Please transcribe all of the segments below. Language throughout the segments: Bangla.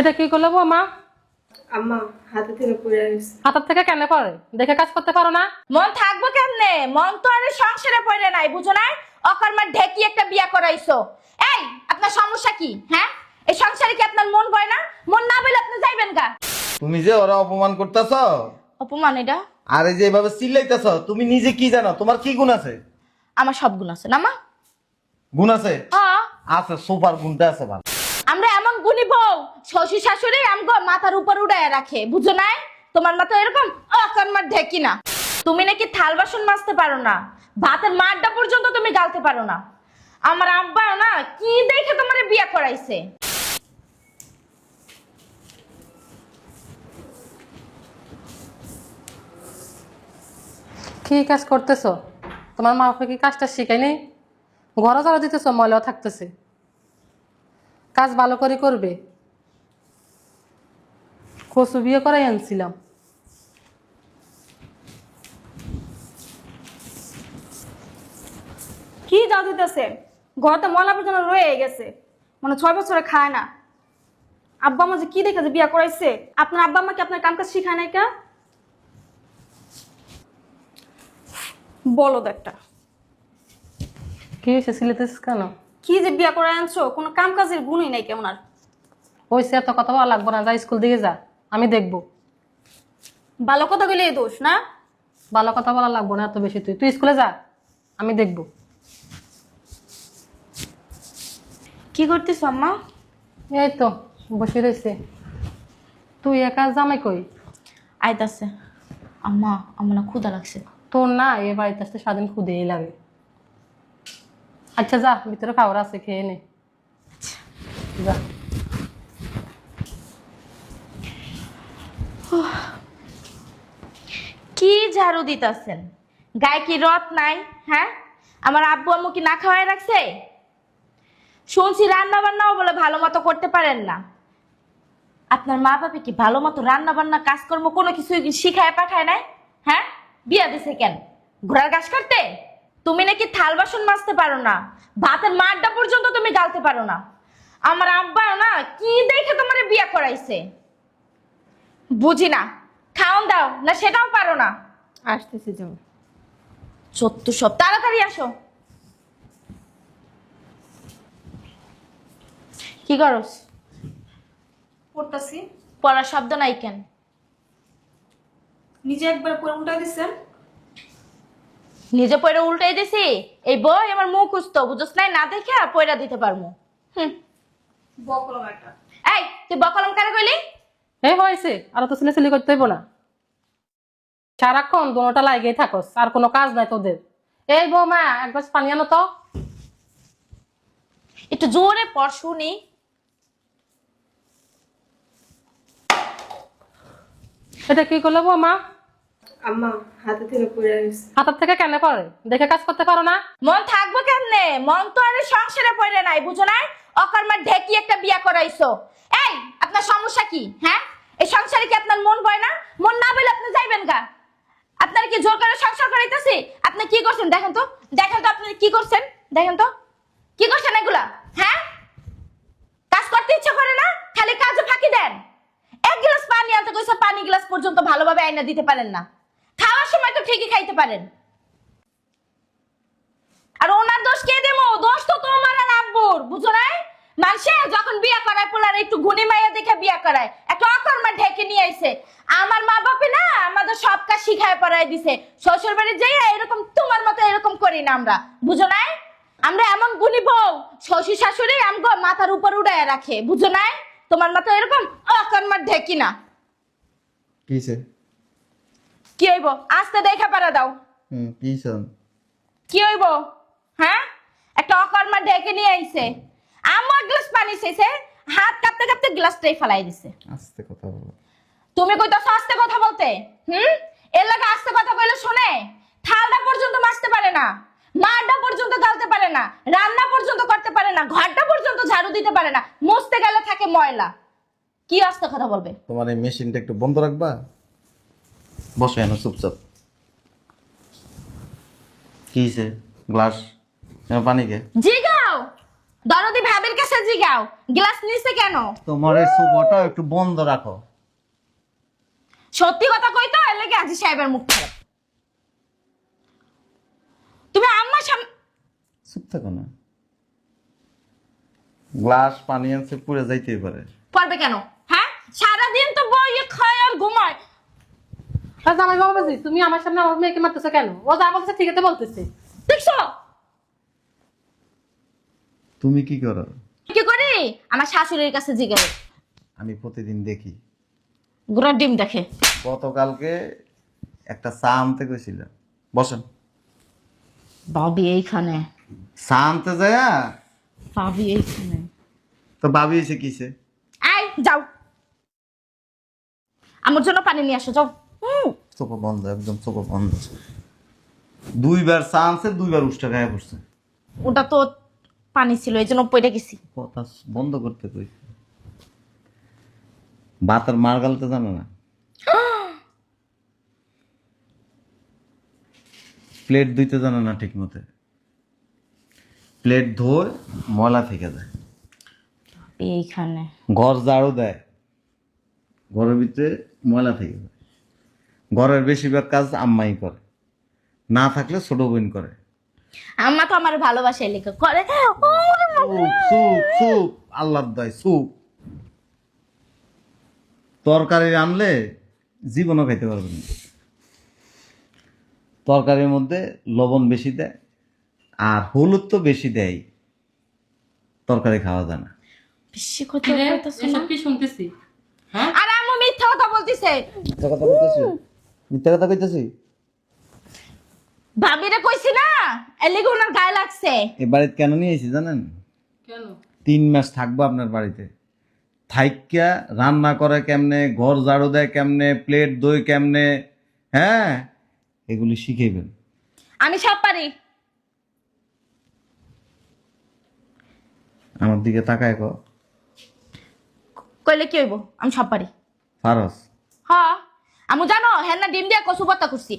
এটা কি করল মা আম্মা হাতে থেকে পড়ে গেছে হাতের থেকে কেন পড়ে? দেখে কাজ করতে পারো না। মন থাকব কেমনে? মন তো আর সংসারে পড়ে নাই বুঝো নাই? অকর্মার ঢেকি একটা বিয়া করাইছো। এই আপনার সমস্যা কি? হ্যাঁ? এই সংসারে কি আপনার মন বয় না? মন না বলে আপনি যাইবেন গা। তুমি যে ওরা অপমান করতেছ? অপমান এটা? আর যে এভাবে চিল্লাইতেছ তুমি নিজে কি জানো? তোমার কি গুণ আছে? আমার সব গুণ আছে। না মা? গুণ আছে? হ্যাঁ। আছে সুপার গুণটা আছে ভালো। আমরা গুণী বউ। শ্বশুর শাশুড়ি আমগো মাথার উপর উড়ায় রাখে। বুঝো নাই? তোমার মাথা এরকম অকর্মার ঢেকি না। তুমি নাকি থাল বাসন মাজতে পারো না। ভাতের মারটা পর্যন্ত তুমি গালতে পারো না। আমার আব্বা না কি দেখে তোমার বিয়া করাইছে? কি কাজ করতেছো? তোমার মা বাপে কি কাজটা শিখাই নেই ঘরে যারা দিতেছো, ময়লাও থাকতেছে। কাজ ভালো করে করবে। কচু বিয়ে করাই আনছিলাম। কি জাদু দিতেছে? ঘরতে ময়লা পর্যন্ত রয়ে গেছে। মানে ছয় বছরে খায় না। আব্বা আমা যে কি দেখে যে বিয়া করাইছে? আপনার আব্বা আমাকে আপনার কাম কাজ শিখায় নাই কা? বলো একটা। কি হয়েছে সিলেতেছিস কেন? কি যে বিয়া করে আনছো? কোনো কাম কাজের গুণই নাই কেমন আর। ওই সে এত কথা বলা লাগবো না যা স্কুল দিকে যা আমি দেখব। ভালো কথা বলে এই দোষ না? ভালো কথা বলা লাগবো না এত বেশি তুই। তুই স্কুলে যা আমি দেখব। কি করতেছ আম্মা? এই তো বসে রয়েছে তুই একা জামাই কই? আইতাছে। আম্মা আমার না ক্ষুদা লাগছে। তোর না এ বাড়িতে আসতে স্বাধীন খুদেই লাগে। আচ্ছা যা, ভিতরে খাবার আছে, খেয়ে নে। যা। কি ঝাড়ু দিতেছেন? গায়ে কি রথ নাই হ্যাঁ? আমার আব্বু আম্মু কি না খাওয়াই রাখছে? শুনছি রান্না বান্নাও বলে ভালো মতো করতে পারেন না। আপনার মা বাবা কি ভালো মতো রান্না বান্না কাজকর্ম কোনো কিছু শিখায়, পাঠায় নাই? হ্যাঁ? বিয়া দিছে কেন? ঘোড়ার ঘাস কাটতে? তুমি নাকি থাল বাসন মাজতে পারো না ভাতের মারটা পর্যন্ত তুমি গালতে পারো না। আমার আব্বা না কি দেখে তোমার বিয়া করাইছে? বুঝি না খাওন দাও না সেটাও পারো না। আসতেছি যাও। সত্তর সব তাড়াতাড়ি আসো। কি করস? পড়তাছি। পড়ার শব্দ নাই কেন? নিজে একবার পরে উল্টা দিচ্ছেন নিজে পয়রা উল্টাই দিছি এই বই আমার মুখ খুঁজতো বুঝছ নাই না দেখে পয়রা দিতে পারব হুম। বকলম একটা। এই তুই বকলম কারে কইলি? এই হয়েছে আর তো ছেলে ছেলে করতে হইব না। সারাক্ষণ দোনোটা লাগেই থাকস আর কোনো কাজ নাই তোদের। এই বৌমা এক গ্লাস পানি আনো তো। একটু জোরে পড় শুনি। এটা কি করল বৌমা? আম্মা হাতে থেকে পড়ে গেছে হাতের থেকে কেন পড়ে? দেখে কাজ করতে পারো না। মন থাকব কেমনে? মন তো আর সংসারে পড়ে নাই বুঝো নাই? অকর্মার ঢেকি একটা বিয়া করাইছো। এই আপনার সমস্যা কি? হ্যাঁ? এই সংসারে কি আপনার মন বয় না? মন না বলে আপনি যাইবেন গা। আপনার কি জোর করে সংসার করাইতেছি? আপনি কি করছেন? দেখেন তো দেখেন তো আপনি কি করছেন? দেখেন তো কি করছেন এগুলা? হ্যাঁ? কাজ করতে ইচ্ছা করে না? খালি কাজে ফাঁকি দেন। এক গ্লাস পানি আনতে কইছে পানি গ্লাস পর্যন্ত ভালোভাবে আইনা দিতে পারেন না। খাওয়ার সময় তো ঠিকই খাইতে পারেন। আর ওনার দোষ কে দেবো? দোষ তো তোমার আর আব্বুর, বুঝো নাই? মানুষে যখন বিয়া করায়, পোলার একটু গুণী মাইয়া দেখে বিয়া করায়, একটা অকর্মা ঢেকে নিয়ে আইছে। আমার মা বাপে না, আমাদের সব কাজ শিখায় পড়ায় দিছে। শ্বশুর বাড়ি যাই এরকম তোমার মতো এরকম করি না আমরা, বুঝো নাই? আমরা এমন গুণী বউ, শ্বশুর শাশুড়ি আমগো মাথার উপর উড়ায় রাখে, বুঝো নাই? তোমার মতো এরকম অকর্মা ঢেকি না। কিছে কি হইব? আস্তে দেখা পারা দাও। হুম কিছে কি হইব? হ্যাঁ? একটা অকর্মা ডেকে নিয়ে আইছে। এক গ্লাস পানি চাইছে হাত কাঁপতে কাঁপতে গ্লাসটাই ফেলাই দিছে। আস্তে কথা বলো। তুমি কইতাছো আস্তে কথা বলতে? হুম? এর লাগে আস্তে কথা কইলে শুনে থালটা পর্যন্ত মাজতে পারে না মারটা পর্যন্ত গালতে পারে না রান্না পর্যন্ত করতে পারে না ঘরটা পর্যন্ত ঝাড়ু দিতে পারে না মুছতে গেলে থাকে ময়লা। কি আস্তে কথা বলবে? তোমার এই মেশিনটা একটু বন্ধ রাখবা? বসো এনো চুপচাপ। কিছে গ্লাস? এনো পানি কে? জিগাও! দরদি ভাবির কাছে জিগাও। গ্লাস নিছে কেন? তোমার এই সুপটা একটু বন্ধ রাখো। সত্যি কথা কই তো এর লেগে আজি সাহেবের মুখ খারাপ। তুমি আম্মার সামনে চুপ থাকো না। গ্লাস পানি আনছে পুড়ে যাইতেই পারে। পড়বে কেন? হ্যাঁ? সারাদিন তো বইয়ে খায় আর ঘুমায়। আর জামাই বাবাজি তুমি আমার সামনে আমার মেয়েকে মারতেছো কেন? ও যা বলতেছে ঠিক আছে বলতেছে। দেখছ? তুমি কি করো? কি করি? আমার শাশুড়ির কাছে আমি প্রতিদিন দেখি। গুড়ার ডিম দেখে। গতকালকে একটা চা আনতে গেছিল বসেন। বাবি এইখানে। চা আনতে যায়? বাবি এইখানে। তো ভাবি এসে কিসে? আই যাও। আমার জন্য পানি নিয়ে আসো যাও। চোখ বন্ধ একদম চোখ বন্ধ। দুইবার চা আনছে দুইবার উষ্টা গায়ে পড়ছে। ওটা তো পানি ছিল এই জন্য পইটা গেছি। কথা বন্ধ করতে কই? বাতার মার গালতে জানো না? প্লেট ধুইতে জানো না ঠিক মতো প্লেট ধোয় ময়লা থেকে যায়। এইখানে। ঘর ঝাড়ু দেয়। ঘরের ভিতরে ময়লা থেকে যায়। ঘরের বেশিরভাগ কাজ আম্মাই করে। না থাকলে ছোট বোন করে। আম্মা তো আমার ভালোবাসে লেখা করে। চুপ চুপ চুপ। আল্লাহ দয় চুপ। তরকারি রানলে জীবনও খাইতে পারবেন না। তরকারির মধ্যে লবণ বেশি দেয় আর হলুদ তো বেশি দেয়। তরকারি খাওয়া যায় না। বেশি কথা বলতেছো? এসব কি শুনতেছি? হ্যাঁ? আর আমি মিথ্যা কথা বলতিছে। মিথ্যা কথা কইতেছি মিথ্যা কথা কইতেছি? ভাবিরে কইছি না এর লেগে ওনার গায়ে লাগছে। এ বাড়িতে কেন নিয়ে এসেছি জানেন? কেন? তিন মাস থাকব আপনার বাড়িতে। থাইকা রান্না করে কেমনে ঘর ঝাড়ু দেয় কেমনে প্লেট দই কেমনে হ্যাঁ? এগুলি শিখাইবেন। আমি সব পারি। আমার দিকে তাকায় কো কইলে কি হইব? আমি সব পারি। ফারস হ্যাঁ আমি জানো হ্যাঁ না ডিম দিয়ে কচু পাতা করছি!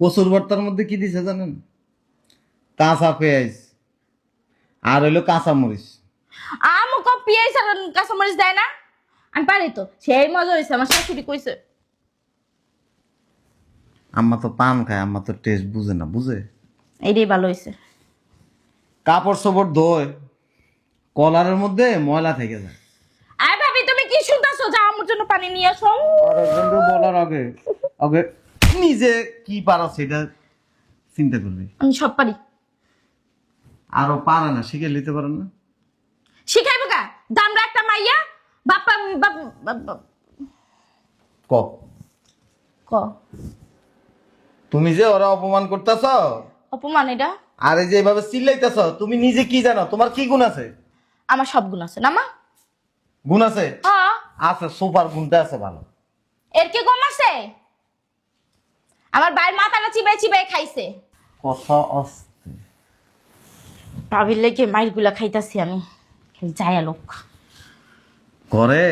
কচুর ভর্তার মধ্যে কি দিছে জানেন? কাঁচা পেঁয়াজ আর হইল কাঁচা মরিচ আমু কম পিয়াইছ আর কাঁচামরিচ দেয় না? আমি পারি তো সেই মজা হয়েছে আমার শাশুড়ি কইছে। আম্মা তো পান খায় আম্মা তো টেস্ট বুঝে না বুঝে? এইটাই ভালো হয়েছে কাপড় চোপড় ধোয় কলারের মধ্যে ময়লা থেকে যায় আয় ভাবি তুমি কি শুনতেছো যা আমার জন্য পানি নিয়ে আসো। আরেকজনকে বলার আগে আগে নিজে কি পারো সেটা চিন্তা করবি। আমি সব পারি। আরও পারে না শিখে নিতে পারেন না। শিখাইবো গা। দামরা একটা মাইয়া বাপ- ক। ক। তুমি যে ওরা অপমান করতেছ? অপমান এটা? আর যে এভাবে চিল্লাইতেছ তুমি নিজে কি জানো? তোমার কি গুণ আছে? আমার সব গুণ আছে। না মা গুণ আছে? হ্যাঁ। আছে সুপার গুণটা আছে ভালো। এর কি কম আছে? আমার ভাইয়ের মাথাটা চিবাই চিবাই খাইছে। কথা অস্তে। ভাবির লেগে মাইরগুলা খাইতাছি আমি। খালি যায় লোক। করে?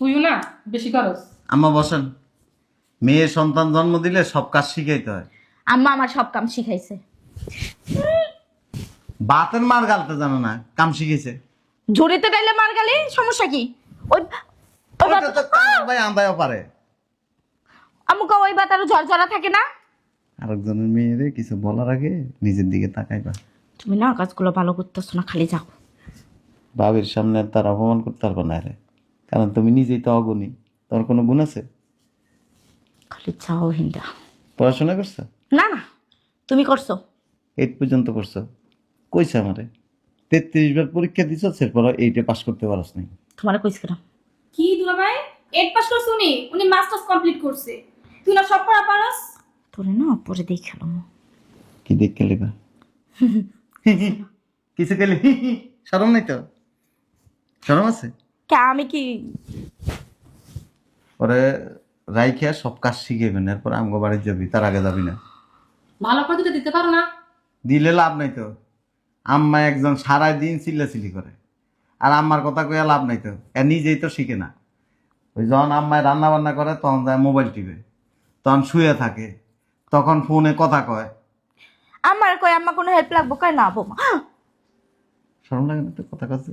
তুইও না বেশি করস আম্মা বসেন। মেয়ে সন্তান জন্ম দিলে সব কাজ শিখাইতে হয়। আম্মা আমার সব কাম শিখাইছে। বাতের মার গালতে জানো না কাম শিখেছে ঝুড়িতে ডাইলে মার গালি সমস্যা কি? ওই ওই ওইটা বাত- তো কার ভাই আন্দায়ও পারে। আমুকা ওই বাত ঝরঝরা থাকে না? আরেকজনের মেয়েরে কিছু বলার আগে নিজের দিকে তাকাইবা। তুমি না কাজগুলো ভালো করতেছো না খালি যাও। সামনে আর তার অপমান করতে পারব না রে। কারণ তুমি নিজেই তো অগুণী তোমার কোনো গুণ আছে? খালি যাও হিন্দা। পড়াশোনা করছ? না না তুমি করছ। এইট পর্যন্ত করছ। কইছে আমারে তেত্রিশ বার পরীক্ষা দিছ এরপর এইটে পাস করতে পারস নাই। তোমার কইছিলাম কি দুলা ভাই? এইট পাস করছে উনি? উনি মাস্টার্স কমপ্লিট করছে। তুই না সব পড়া পারস? তোরে না পরে দেখালাম কি দেখে লেবা কিছু গেলে শরম নাই তো? শরম আছে? কে আমি কি? পরে রাইখিয়া সব কাজ শিখেবেন এরপর আমগো বাড়ি যাবি তার আগে যাবি না। ভালো করে দিতে পারো না। দিলে লাভ নাই তো। আম্মা একজন সারাই দিন চিল্লাচিল্লি করে। আর আম্মার কথা কইয়া লাভ নাই তো। এ নিজেই তো শিখে না। ওই যখন আম্মায় রান্না বান্না করে তখন যায় মোবাইল টিপে। তখন শুয়ে থাকে। তখন ফোনে কথা কয়। আমার কয় আম্মা কোনো হেল্প লাগবো? কয় না বৌমা। শরম লাগে না তো কথা কাছে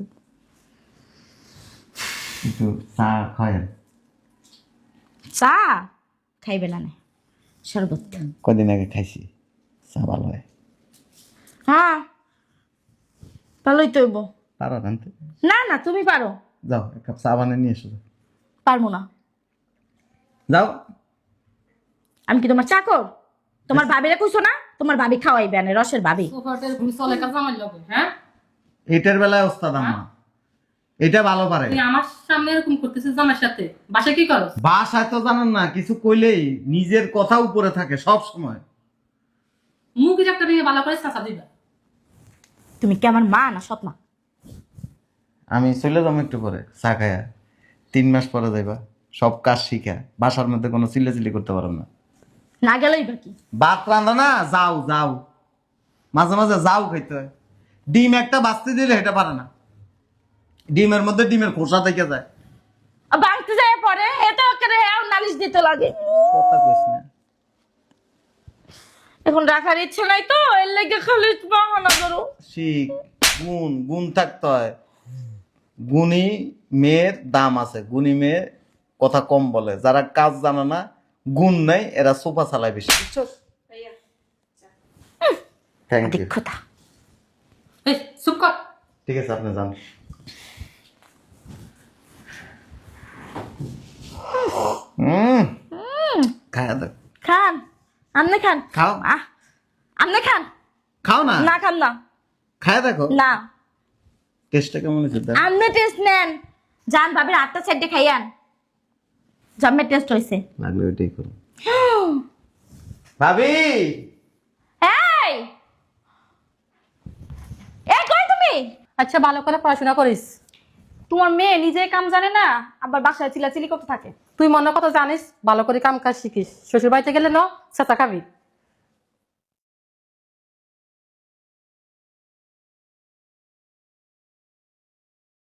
একটু চা খায়েন চা? খাইবে না নে। শরবত। কদিন আগে খাইছি। চা ভালো হয়। হ্যাঁ ভালোই তো। পারো আনতে? না না তুমি পারো। যাও এক কাপ চা বানিয়ে নিয়ে এসো। পারব না। যাও। আমি কি তোমার চাকর? তোমার ভাবিরে কইছো না? তোমার ভাবি খাওয়াইবে না রসের ভাবি। হ্যাঁ? এটার বেলায় ওস্তাদ আম্মা এটা ভালো পারে। আমার সামনে এরকম করতেছিস জামার সাথে? বাসায় কি করস বাসায় তো জানেন না কিছু কইলেই নিজের কথা উপরে থাকে সব সময়। মুখ একটা ভেঙে ভালো করে চাচা দিবা। তুমি কি আমার মা না সৎ মা? আমি চলে যাব একটু পরে চা খায়া। তিন মাস পরে যাইবা। সব কাজ শিখা। বাসার মধ্যে কোনো চিল্লাচিল্লি করতে পারো না। না গেলেই বা কি? ভাত রান্ধো না যাও যাও। মাঝে মাঝে যাও খাইতে হয়। ডিম একটা বাঁচতে দিলে এটা পারে না। ডিমের মধ্যে ডিমের খোসা থেকে যায়। আর বাঁচতে যায় পরে এত করে আর নালিশ দিতে লাগে। কথা কইস না। এখন রাখার ইচ্ছে নাই তো এর লেগে খালি বাহানা করো। শিখ গুণ গুণ থাকতে হয়। গুণী মেয়ের দাম আছে গুণী মেয়ে কথা কম বলে। যারা কাজ জানে না গুণ নাই এরা সোফা চালায় বেশি। থ্যাংক ইউ কথা এই চুপ কর। ঠিক আছে আপনি যান। হুম খায়া দেখ খান আমনে খান। খাও। আহ আমনে খান। খাও না? না খান না খায়া দেখো। না। টেস্টটা কেমন হয়েছে দেখ আমনে টেস্ট নেন। যান ভাবির আটটা সাইডে খাইয়ান। জম্মের টেস্ট হয়েছে লাগলে ওইটাই করো। ভাবি! এই! এই কই তুমি? আচ্ছা ভালো করে পড়াশোনা করিস। তোমার মেয়ে নিজে কাম জানে না আবার বাসায় চিলাচিলি করতে থাকে। তুই মনে কথা জানিস ভালো করে কাম কাজ শিখিস। শ্বশুর বাড়িতে গেলে ন চেতা খাবি।